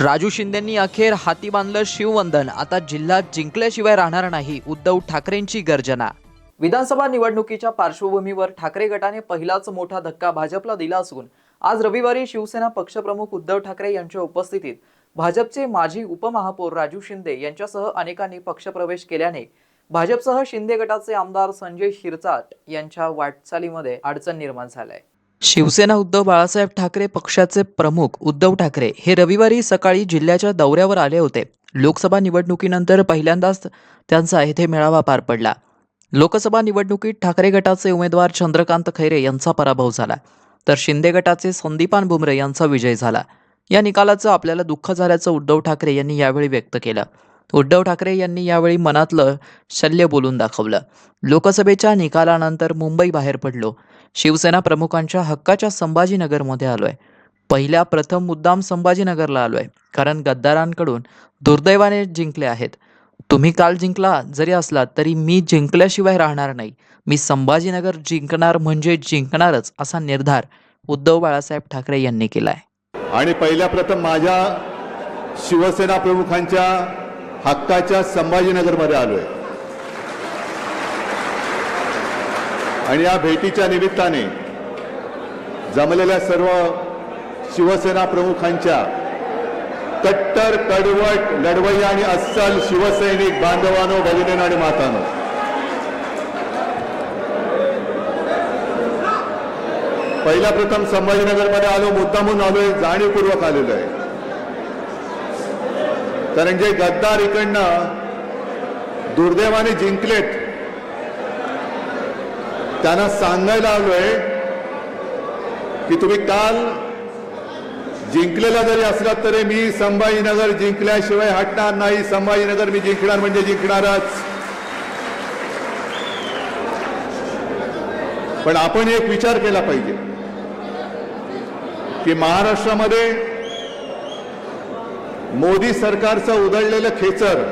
राजू शिंदेंनी अखेर हाती बांधलं शिववंदन. आता जिल्हा जिंकल्याशिवाय राहणार नाही उद्धव ठाकरेंची गर्जना. विधानसभा निवडणुकीच्या पार्श्वभूमीवर ठाकरे गटाने पहिलाच मोठा धक्का भाजपला दिला असून आज रविवारी शिवसेना पक्षप्रमुख उद्धव ठाकरे यांच्या उपस्थितीत भाजपचे माजी उपमहापौर राजू शिंदे यांच्यासह अनेकांनी पक्षप्रवेश केल्याने भाजपसह शिंदे गटाचे आमदार संजय शिरसाट यांच्या वाटचालीमध्ये अडचण निर्माण झालाय शिवसेना उद्धव बाळासाहेब ठाकरे पक्षाचे प्रमुख उद्धव ठाकरे हे रविवारी सकाळी जिल्ह्याच्या दौऱ्यावर आले होते. लोकसभा निवडणुकीनंतर पहिल्यांदाच त्यांचा येथे मेळावा पार पडला. लोकसभा निवडणुकीत ठाकरे गटाचे उमेदवार चंद्रकांत खैरे यांचा पराभव झाला. तर शिंदे गटाचे संदीपान भुमरे यांचा विजय झाला. या निकालाचं आपल्याला दुःख झाल्याचं उद्धव ठाकरे यांनी यावेळी व्यक्त केलं. उद्धव ठाकरे यांनी यावेळी मनातलं शल्य बोलून दाखवलं. लोकसभेच्या निकालानंतर मुंबई बाहेर पडलो. शिवसेना प्रमुखांच्या हक्काच्या संभाजीनगरमध्ये आलोय. पहिल्या प्रथम मुद्दाम संभाजीनगरला आलोय कारण गद्दारांकडून दुर्दैवाने जिंकले आहेत. तुम्ही काल जिंकला जरी असलात तरी मी जिंकल्याशिवाय राहणार नाही. मी संभाजीनगर जिंकणार म्हणजे जिंकणारच असा निर्धार उद्धव बाळासाहेब ठाकरे यांनी केलाय. आणि पहिल्या प्रथम माझ्या शिवसेना प्रमुखांच्या हक्काच्या संभाजीनगरमध्ये आलोय. आणि या भेटीच्या निमित्ताने जमलेल्या सर्व शिवसेना प्रमुखांच्या कट्टर कडवट लढवय्या आणि अस्सल शिवसैनिक बांधवानो भगिनीनो आणि मातानो. पहिल्या प्रथम संभाजीनगरमध्ये आलो मुद्दामून आलोय जाणीवपूर्वक आलेलो आहे. कारण जे गद्दार इकडनं दुर्दैवाने जिंकलेत त्यांना सांगायला आलोय की तुम्ही काल जिंकलेला जरी असला तरी मी संभाजीनगर जिंकल्याशिवाय हटणार नाही. संभाजीनगर मी जिंकणार म्हणजे जिंकणारच. पण आपण एक विचार केला पाहिजे की महाराष्ट्रामध्ये मोदी सरकारचं उधळलेलं खेचर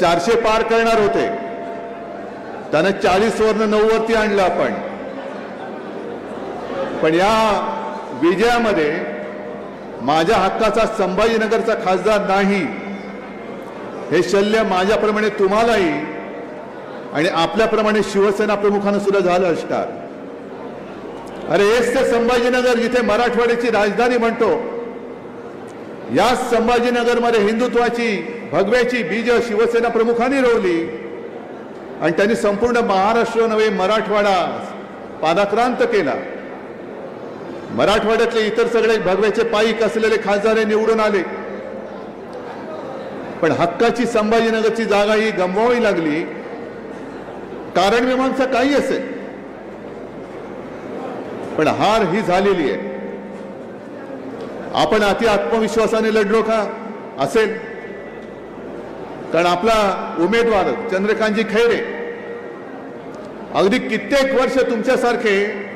चारशे पार करणार होते. त्यानं चाळीस वरनं नऊ वरती आणलं आपण. पण या विजयामध्ये माझ्या हक्काचा संभाजीनगरचा खासदार नाही. हे शल्य माझ्याप्रमाणे तुम्हालाही आणि आपल्याप्रमाणे शिवसेना प्रमुखांना सुद्धा झालं असणार. अरे हेच ते संभाजीनगर जिथे मराठवाड्याची राजधानी म्हणतो या संभाजीनगरमध्ये हिंदुत्वाची भगव्याची बीज शिवसेना प्रमुखांनी रोवली. आणि त्यांनी संपूर्ण महाराष्ट्र नव्हे मराठवाडा पादाक्रांत केला. मराठवाड्यातले इतर सगळे भगव्याचे पायीक असलेले खासदार निवडून आले. पण हक्काची संभाजीनगरची जागा ही गमवावी लागली. कारण मीमांसा काही असेल. पण हार ही झालेली आहे. आपण अति आत्मविश्वासाने लढलो का? असेल. कारण आपला उमेदवार चंद्रकांतजी खैरे अगदी कित्येक वर्ष तुमच्यासारखे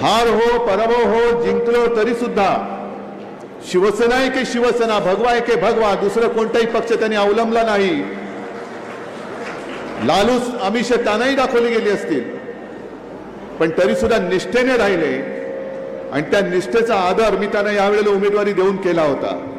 हार हो पराभव हो जिंकलो तरी सुद्धा शिवसेना आहे की शिवसेना भगवा आहे की भगवा दुसरं कोणताही पक्ष त्यांनी अवलंबला नाही. लालूच अमिष त्यांनाही दाखवली गेली असतील. पण तरी सुद्धा निष्ठेने राहिले. आणि त्या निष्ठेचा आदर मी त्यांना यावेळेला उमेदवारी देऊन केला होता.